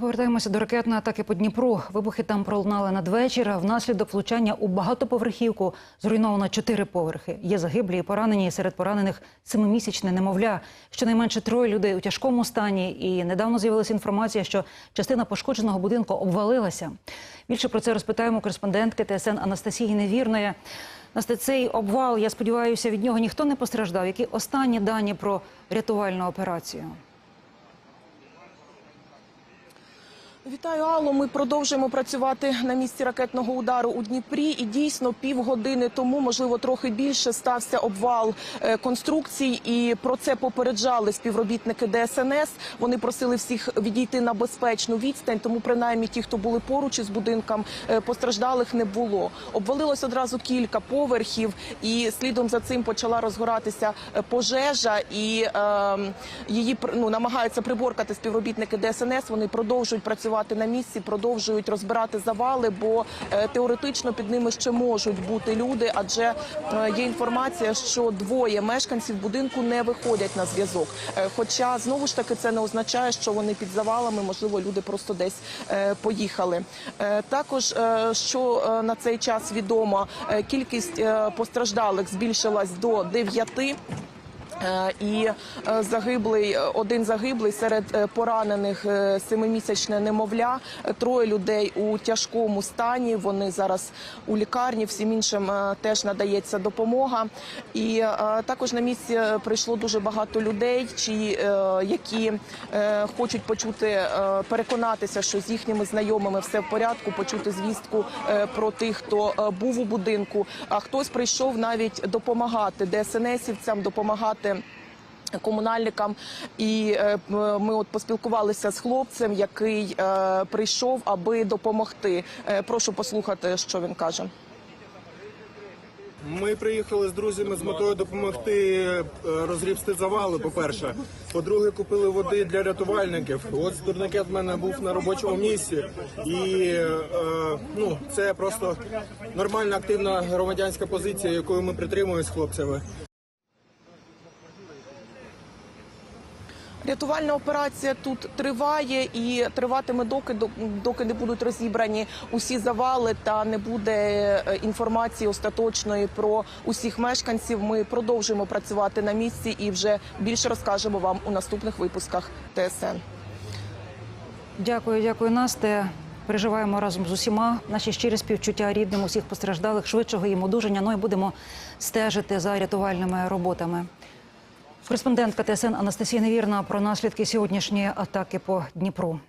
Повертаємося до ракетної атаки по Дніпру. Вибухи там пролунали надвечір. Внаслідок влучання у багатоповерхівку зруйновано чотири поверхи. Є загиблі і поранені. Серед поранених семимісячне немовля. Щонайменше троє людей у тяжкому стані. І недавно з'явилася інформація, що частина пошкодженого будинку обвалилася. Більше про це розпитаємо кореспондентки ТСН Анастасії Невірної. Насте цей обвал, я сподіваюся, від нього ніхто не постраждав. Які останні дані про рятувальну операцію? Вітаю, Алло. Ми продовжуємо працювати на місці ракетного удару у Дніпрі. І дійсно півгодини тому, можливо, трохи більше стався обвал е, конструкцій. І про це попереджали співробітники ДСНС. Вони просили всіх відійти на безпечну відстань. Тому принаймні ті, хто були поруч із будинком, е, постраждалих не було. Обвалилось одразу кілька поверхів, і слідом за цим почала розгоратися е, пожежа. І е, її ну, намагаються приборкати співробітники ДСНС. Вони продовжують працювати працювати на місці, продовжують розбирати завали, бо е, теоретично під ними ще можуть бути люди, адже е, є інформація, що двоє мешканців будинку не виходять на зв'язок. Е, хоча знову ж таки це не означає, що вони під завалами, можливо, люди просто десь поїхали. Також що на цей час відомо, кількість постраждалих збільшилась до дев'яти. І е, загиблий е, один загиблий серед е, поранених е, семимісячне немовля. Е, Троє людей у тяжкому стані. Вони зараз у лікарні. Всім іншим е, теж надається допомога. І е, також на місці е, прийшло дуже багато людей, чи е, які е, хочуть почути, е, переконатися, що з їхніми знайомими все в порядку, почути звістку е, про тих, хто е, був у будинку. А хтось прийшов навіть допомагати ДСНСівцям, допомагати. Комунальникам, і е, ми от поспілкувалися з хлопцем, який е, прийшов, аби допомогти. Е, прошу послухати, що він каже. Ми приїхали з друзями з метою допомогти розгрібсти завали. По-перше, по-друге, купили води для рятувальників. От турникет в мене був на робочому місці, і ну це просто нормальна активна громадянська позиція, якою ми притримуємось з хлопцями. Рятувальна операція тут триває і триватиме доки доки не будуть розібрані усі завали та не буде е, інформації остаточної про усіх мешканців. Ми продовжуємо працювати на місці і вже більше розкажемо вам у наступних випусках ТСН. Дякую, дякую, Насте. Переживаємо разом з усіма наші щирі співчуття рідним усіх постраждалих, швидшого їм одужання. Ну і будемо стежити за рятувальними роботами. Кореспондентка ТСН Анастасія Невірна про наслідки сьогоднішньої атаки по Дніпру.